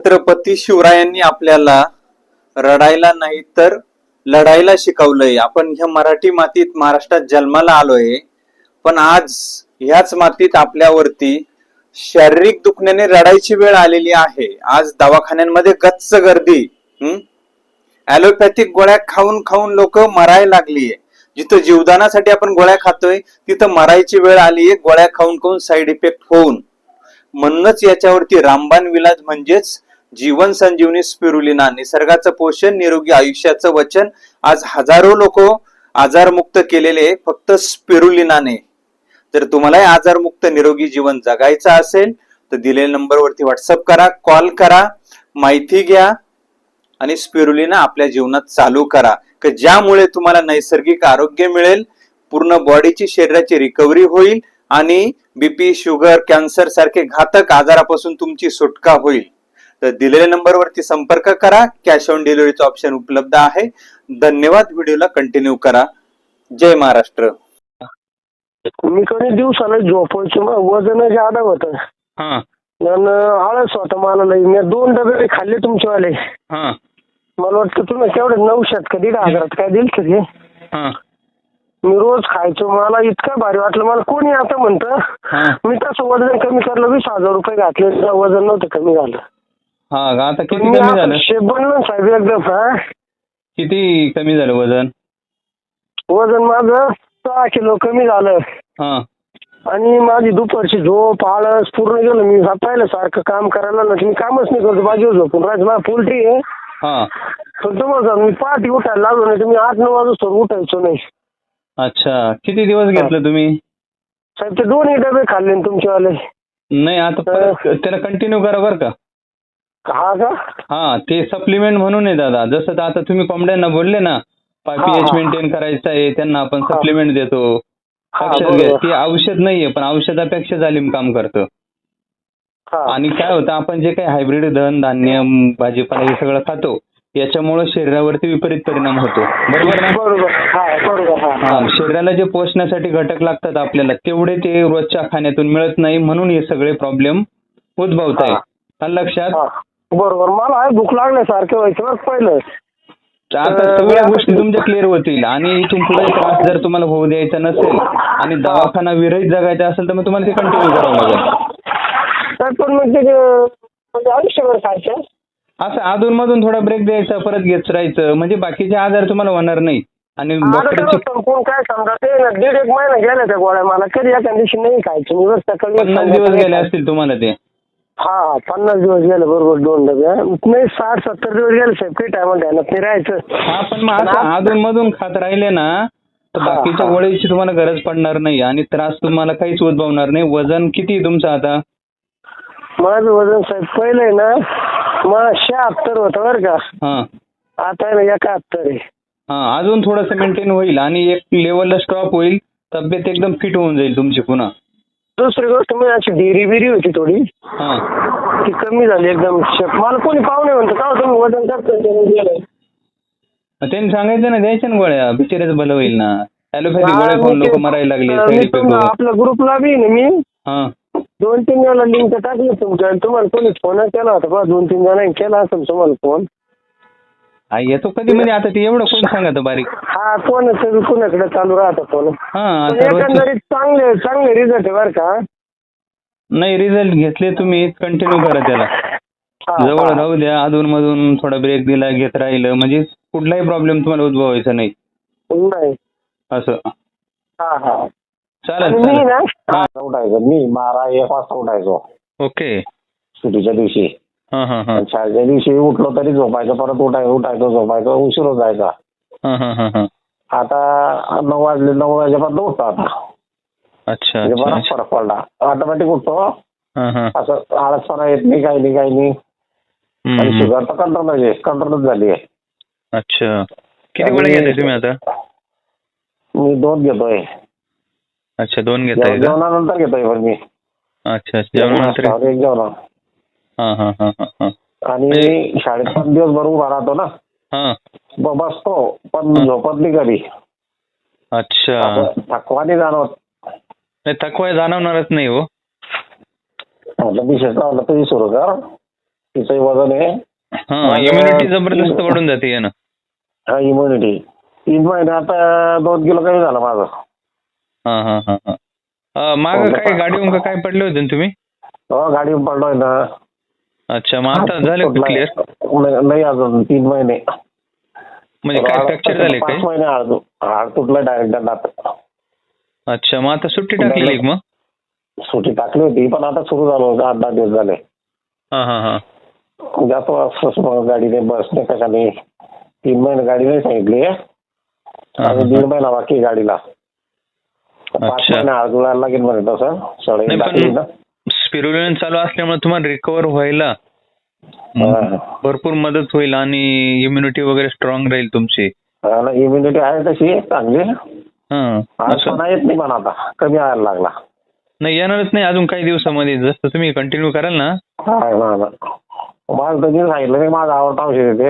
छत्रपती शिवरायांनी आपल्याला रडायला नाही तर लढायला शिकवलंय. आपण ह्या मराठी मातीत महाराष्ट्रात जन्माला आलोय. पण आज ह्याच मातीत आपल्यावरती शारीरिक दुखण्याने रडायची वेळ आलेली आहे. आज दवाखान्यांमध्ये गच्च गर्दी हम्म ऍलोपॅथिक गोळ्या खाऊन खाऊन लोक मरायला लागलीये. जिथं जीवदानासाठी आपण गोळ्या खातोय तिथं मरायची वेळ आलीये गोळ्या खाऊन खाऊन साईड इफेक्ट होऊन. म्हणूनच याच्यावरती रामबाण विलाज म्हणजेच जीवन संजीवनी स्पिरुलिना निसर्गाचं पोषण निरोगी आयुष्याचं वचन. आज हजारो लोक आजारमुक्त केलेले फक्त स्पिरुलिनाने जर तुम्हालाही आजारमुक्त निरोगी जीवन जगायचं असेल तर दिलेल्या नंबरवरती व्हॉट्सअप करा कॉल करा माहिती घ्या आणि स्पिरुलिना आपल्या जीवनात चालू करा. की ज्यामुळे तुम्हाला नैसर्गिक आरोग्य मिळेल पूर्ण बॉडीची शरीराची रिकव्हरी होईल आणि बीपी शुगर कॅन्सर सारखे घातक आजारापासून तुमची सुटका होईल. तर दिलेल्या नंबरवरती संपर्क करा. कॅश ऑन डिलिव्हरीचा ऑप्शन उपलब्ध आहे. धन्यवाद. व्हिडिओला कंटिन्यू करा. जय महाराष्ट्र. मी कधी दिवसाला झोपायचो मग वजन जादा होतं. हा. आळस होता मला लई मी दोन डबे खाल्ले तुमचेवाले हा. मला वाटतं तुम्ही केवढे नऊशेत का दीड हजारात काय दिल तरी हा. मी रोज खायचो. मला इतकं भारी वाटलं. मला कोणी आता म्हणतं मी तसं वजन कमी करलं वीस हजार रुपये घातले. तर वजन नव्हतं कमी झालं. हा का? आता किती कमी झालं? साहेब एकदम किती कमी झालं वजन? वजन माझं सहा किलो कमी झालं. हा. आणि माझी दुपारची झोप आळस पूर्ण गेलं. मी पाहिलं सारखं काम करायला ना मी कामच नाही करतो बाजूवर झोपून राहायचं. माझा पोल्ट्री आहे. हा. पण तुम्हाला मी पहाटे उठायला लागलो नाही. तर मी आठ नऊ वाजता उठायचो नाही. अच्छा. किती दिवस घेतलं तुम्ही? साहेब ते दोन्ही डबे खाल्ले ना तुमचेवाले. नाही आता त्याला कंटिन्यू करा बरं का. हा हा ते सप्लिमेंट म्हणून आहे दादा. जसं तर आता तुम्ही कोंबड्यांना बोलले ना पीएच. मेंटेन करायचं आहे त्यांना आपण. सप्लिमेंट देतो. लक्षात घ्या बरोबर. ते औषध नाहीये पण औषधापेक्षा जालीम काम करतं. हा. आणि काय होतं आपण जे काही हायब्रिड धन धान्य भाजीपाला हे सगळं खातो याच्यामुळे शरीरावरती विपरीत परिणाम होतो. बरोबर ना? शरीराला जे पोषण्यासाठी घटक लागतात आपल्याला तेवढे ते रोजच्या खाण्यातून मिळत नाही म्हणून हे सगळे प्रॉब्लेम उद्भवत आहे लक्षात बरोबर. मला भूक लागल्यासारखं व्हायचं पहिलं. आता सगळ्या गोष्टी तुमच्या क्लिअर होतील आणि इथून पुढे त्रास जर तुम्हाला होऊ द्यायचा नसेल आणि दवाखाना विरहित जगायचा असेल तर मग तुम्हाला ते कंटिन्यू करावं लागेल. तर पण मग ते म्हणजे आयुष्यभर खायचं. असं अधून मधून थोडा ब्रेक द्यायचा परत घेत राहायचं. म्हणजे बाकीचे आजार तुम्हाला होणार नाही आणि आता काय कोण समजा ते दीड एक महिना गेला त्या गोळ्या मला कधी एका दिवशी नाही खायचं. सकाळी पन्नास दिवस गेले. असतील तुम्हाला ते. हा पन्नास दिवस गेले बरोबर दोन डबे. हा. नाही साठ सत्तर दिवस गेले साहेब काही टायमाला ध्यानात नाही हा पण मग अधून मधून खात राहिले ना तर हा, बाकीच्या हा. गोळीची तुम्हाला गरज पडणार नाही आणि त्रास तुम्हाला काहीच उद्भवणार नाही. वजन किती आहे तुमचं आता? माझं वजन साहेब पहिलं आहे ना मग शहात्तर होतं बरं का. हा. आता आहे ना एकाहत्तर आहे. हा अजून थोडंसं मेंटेन होईल आणि एक लेवलला स्टॉप होईल तब्येत एकदम फिट होऊन जाईल तुमची पुन्हा. दुसरी गोष्ट मी अशी डेरी बिरी होती थोडी. हा. ती कमी झाली एकदम. मला कोणी पाहुणे म्हणतो का तुम्ही वजन करता त्यांनी सांगायचं ना द्यायच्या ना गोळ्या बिचाऱ्याचं भलं होईल ना. ॲलोपॅथी हा, गोळ्या मी खाऊन लोक मरायला लागले आपल्या ग्रुपला बी ना मी? दोन तीन वेळा लिंक टाकली तुमच्या तुम्हाला कोणी फोन केला होता. बा दोन तीन जणांनी केला असेल तुम्हाला फोन हा, येतो कधी म्हणजे आता ते एवढं कोण सांगत बारीक? हा कोणाचं कोणाकडे चालू राहतं फोन? हा पण आता रोजचं- एकंदरीत चांगले चांगले रिझल्ट आहे बरं का. नाही रिझल्ट घेतले तुम्ही कंटिन्यू करा त्याला. हा, जवळ हा. राहू द्या अधून मधून थोडा ब्रेक दिला घेत राहिलं म्हणजे कुठलाही प्रॉब्लेम तुम्हाला उद्भवायचा नाही. नाही. असं. हा हा. चालेल मी ना हा. उठायचं मी बारा एक वाजता उठायचो. ओके सुट्टीच्या दिवशी. शाळेच्या दिवशी उठलो तरी झोपायचं परत उठायचं उठायचं झोपायचं उशीर जायचा. हा हा हा हा. आता नऊ वाजले नऊ वाजेपर्यंत उठतो आता अच्छा अच्छा बराच फरक पडला. ऑटोमॅटिक उठतो. हा हा. असं आळसपणा येत नाही काही नाही काही नाही. हम्म, आणि हम्म. शुगर तर कंट्रोल आहे कंट्रोलच झाली आहे. अच्छा. किती गोळ्या आणि- तुम्ही आता? मी दोन घेतोय. अच्छा दोन घेताय जेवणानंतर घेतोय पण मी. अच्छा अच्छा. जेवणानंतर एक जेवण. आणि शाळेत पण दिवसभर उभा राहतो ना. हा. ब- बसतो पण हा. झोपत नाही कधी. अच्छा. असं थकवा नाही जाणवत. नाही थकवा जाणवणारच नाही हो. म्हटलं तरी सुरू कर. तिचंही वजन आहे. हा इम्युनिटी जबरदस्त वाढून जाते यानं हा इम्युनिटी तीन महिने आता दोन किलो कमी झालं माझं. हा हा हा हा. मागं काय गाडीहून का काय पडले होते ना तुम्ही? हो गाडी पडलोय ना. अच्छा मग आता झाले क्लिअर नाही नाही अजून तीन महिने. म्हणजे काय फ्रॅक्चर झाले पाच काय? महिने हाड हाड तुटलं डायरेक्ट दात अच्छा मग आता सुट्टी टाकलेली का मग? सुट्टी टाकली होती पण आता सुरू झालं होतं आठ दहा दिवस झाले. हा हा हा. जातो असंच मग गाडीने बसने कशाने तीन महिने गाडी नाही सांगितली. आणि दीड महिना बाकी आहे गाडीला. पाच अच्छा. महिने हाड जुळायला लागेल म्हणे तसं. नाही टाकली पण ना. स्पिरुलिन चालू असल्यामुळे तुम्हाला रिकवर व्हायला. भरपूर मदत होईल आणि इम्युनिटी वगैरे स्ट्रॉंग राहील तुमची. इम्युनिटी आहे तशी चांगली. हा येत नाही पण आता कमी यायला लागला. नाही येणारच नाही अजून काही दिवसामध्ये. जसं तुम्ही कंटिन्यू कराल ना. हा माझं सांगितलं माझा आवडता औषध